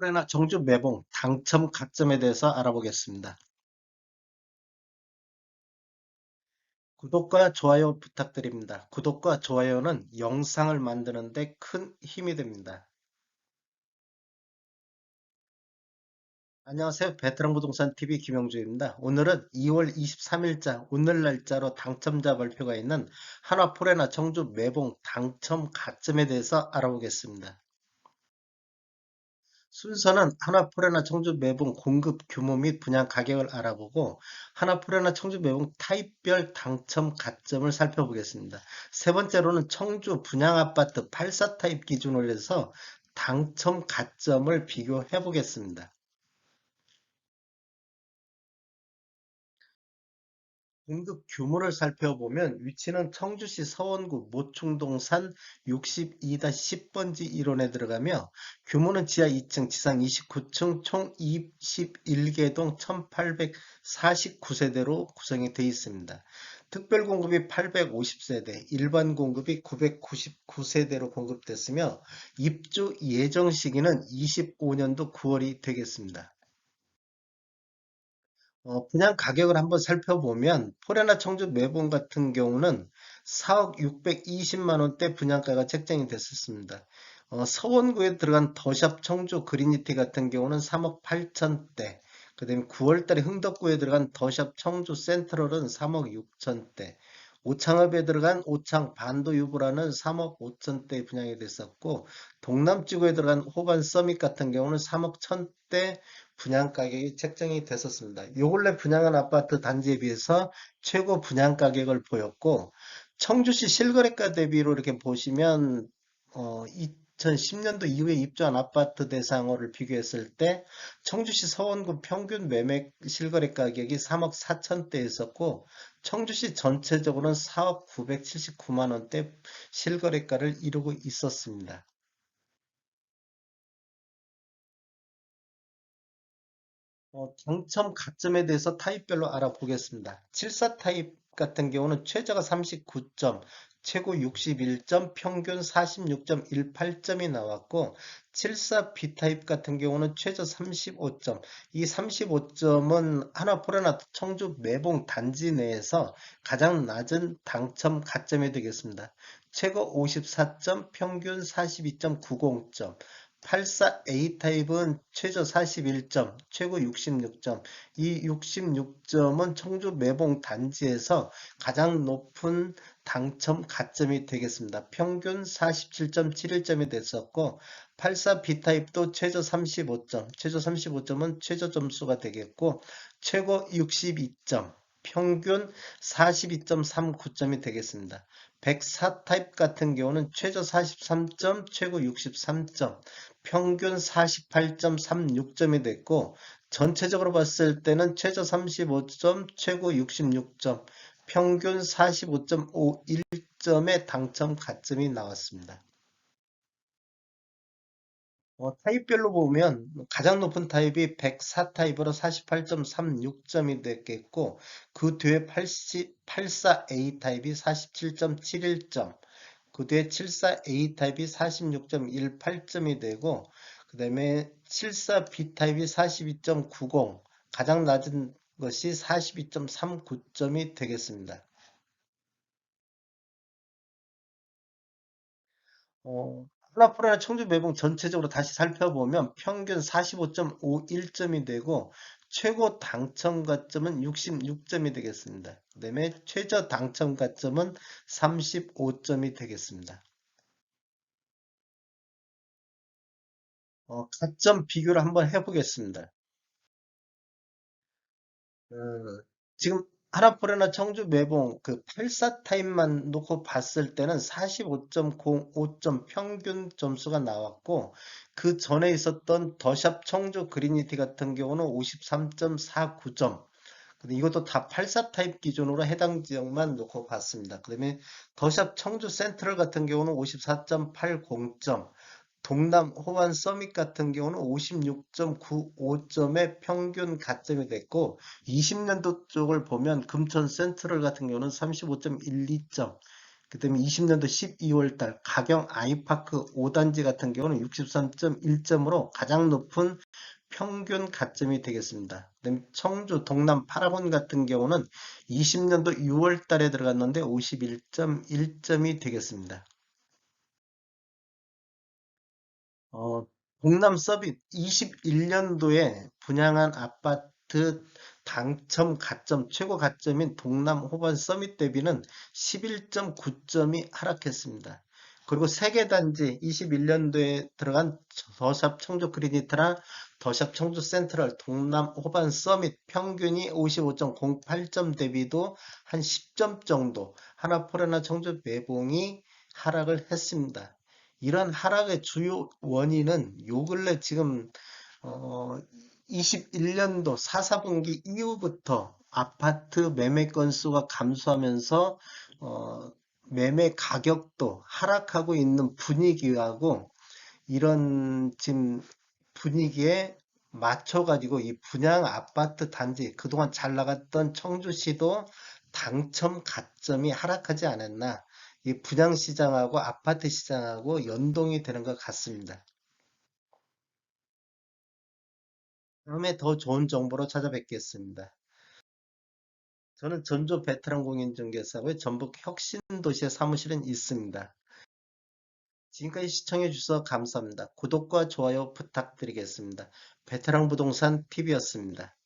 올해나 정주 매봉 당첨 가점에 대해서 알아보겠습니다. 구독과 좋아요 부탁드립니다. 구독과 좋아요는 영상을 만드는데 큰 힘이 됩니다. 안녕하세요. 베테랑 부동산 TV 김영주입니다. 오늘은 2월 23일자 오늘 날짜로 당첨자 발표가 있는 하나포레나 청주 매봉 당첨 가점에 대해서 알아보겠습니다. 순서는 하나포레나 청주 매봉 공급 규모 및 분양 가격을 알아보고 하나포레나 청주 매봉 타입별 당첨 가점을 살펴보겠습니다. 세 번째로는 청주 분양 아파트 84 타입 기준으로 해서 당첨 가점을 비교해 보겠습니다. 공급 규모를 살펴보면 위치는 청주시 서원구 모충동산 62-10번지 1원에 들어가며 규모는 지하 2층, 지상 29층, 총 21개 동 1849세대로 구성이 되어 있습니다. 특별 공급이 850세대, 일반 공급이 999세대로 공급됐으며 입주 예정 시기는 25년도 9월이 되겠습니다. 어, 분양 가격을 한번 살펴보면 포레나 청주 매봉 같은 경우는 4억 620만 원대 분양가가 책정이 됐었습니다. 어, 서원구에 들어간 더샵 청주 그리니티 같은 경우는 3억 8천대, 그 다음에 9월달에 흥덕구에 들어간 더샵 청주 센트럴은 3억 6천대, 오창읍에 들어간 오창 반도 유보라는 3억 5천대 분양이 됐었고 동남지구에 들어간 호반 서밋 같은 경우는 3억 1천대 분양 가격이 책정이 됐었습니다. 요 근래 분양한 아파트 단지에 비해서 최고 분양 가격을 보였고 청주시 실거래가 대비로 이렇게 보시면 어, 2010년도 이후에 입주한 아파트 대상으로를 비교했을 때 청주시 서원구 평균 매매 실거래 가격이 3억 4천대였었고 청주시 전체적으로는 4억 979만 원대 실거래가를 이루고 있었습니다. 어, 당첨 가점에 대해서 타입별로 알아보겠습니다. 74 타입 같은 경우는 최저가 39점, 최고 61점, 평균 46.18점이 나왔고 74 B타입 같은 경우는 최저 35점, 이 35점은 하나포레나 청주 매봉 단지 내에서 가장 낮은 당첨 가점이 되겠습니다. 최고 54점, 평균 42.90점, 84A 타입은 최저 41점, 최고 66점. 이 66점은 청주 매봉 단지에서 가장 높은 당첨 가점이 되겠습니다. 평균 47.71점이 됐었고 84B 타입도 최저 35점, 최저 35점은 최저 점수가 되겠고 최고 62점, 평균 42.39점이 되겠습니다. 104 타입 같은 경우는 최저 43점, 최고 63점, 평균 48.36점이 됐고 전체적으로 봤을 때는 최저 35점, 최고 66점, 평균 45.51점의 당첨 가점이 나왔습니다. 어, 타입별로 보면 가장 높은 타입이 104 타입으로 48.36점이 됐겠고 그 뒤에 80, 84A 타입이 47.71점 그 뒤에 74A 타입이 46.18점이 되고 그 다음에 74B 타입이 42.90 가장 낮은 것이 42.39점이 되겠습니다. 어, 하나프로나 청주 매봉 전체적으로 다시 살펴보면 평균 45.51점이 되고 최고 당첨 가점은 66점이 되겠습니다. 그 다음에 최저 당첨 가점은 35점이 되겠습니다. 어, 가점 비교를 한번 해보겠습니다. 어, 지금 하나포레나 청주 매봉 그 84 타입만 놓고 봤을 때는 45.05점 평균 점수가 나왔고 그 전에 있었던 더샵 청주 그리니티 같은 경우는 53.49점 근데 이것도 다 84 타입 기준으로 해당 지역만 놓고 봤습니다. 그 다음에 더샵 청주 센트럴 같은 경우는 54.80점 동남 호반 서밋 같은 경우는 56.95점의 평균 가점이 됐고 20년도 쪽을 보면 금천 센트럴 같은 경우는 35.12점 그 다음에 20년도 12월 달 가경 아이파크 5단지 같은 경우는 63.1점으로 가장 높은 평균 가점이 되겠습니다. 그다음에 청주 동남 파라곤 같은 경우는 20년도 6월 달에 들어갔는데 51.1점이 되겠습니다. 어, 동남 서빗 21년도에 분양한 아파트 당첨 가점, 최고 가점인 동남 호반 서밋 대비는 11.9점이 하락했습니다. 그리고 세계 단지 21년도에 들어간 더샵 청주 그리니트랑 더샵 청주 센트럴 동남 호반 서밋 평균이 55.08점 대비도 한 10점 정도 하나포레나 청주 매봉이 하락을 했습니다. 이런 하락의 주요 원인은 요 근래 지금 어 21년도 4, 4분기 이후부터 아파트 매매 건수가 감소하면서 어 매매 가격도 하락하고 있는 분위기하고 이런 지금 분위기에 맞춰가지고 이 분양 아파트 단지 그동안 잘 나갔던 청주시도 당첨 가점이 하락하지 않았나 이 분양 시장하고 아파트 시장하고 연동이 되는 것 같습니다. 다음에 더 좋은 정보로 찾아뵙겠습니다. 저는 전조 베테랑 공인중개사고의 전북 혁신도시의 사무실은 있습니다. 지금까지 시청해 주셔서 감사합니다. 구독과 좋아요 부탁드리겠습니다. 베테랑 부동산 TV였습니다.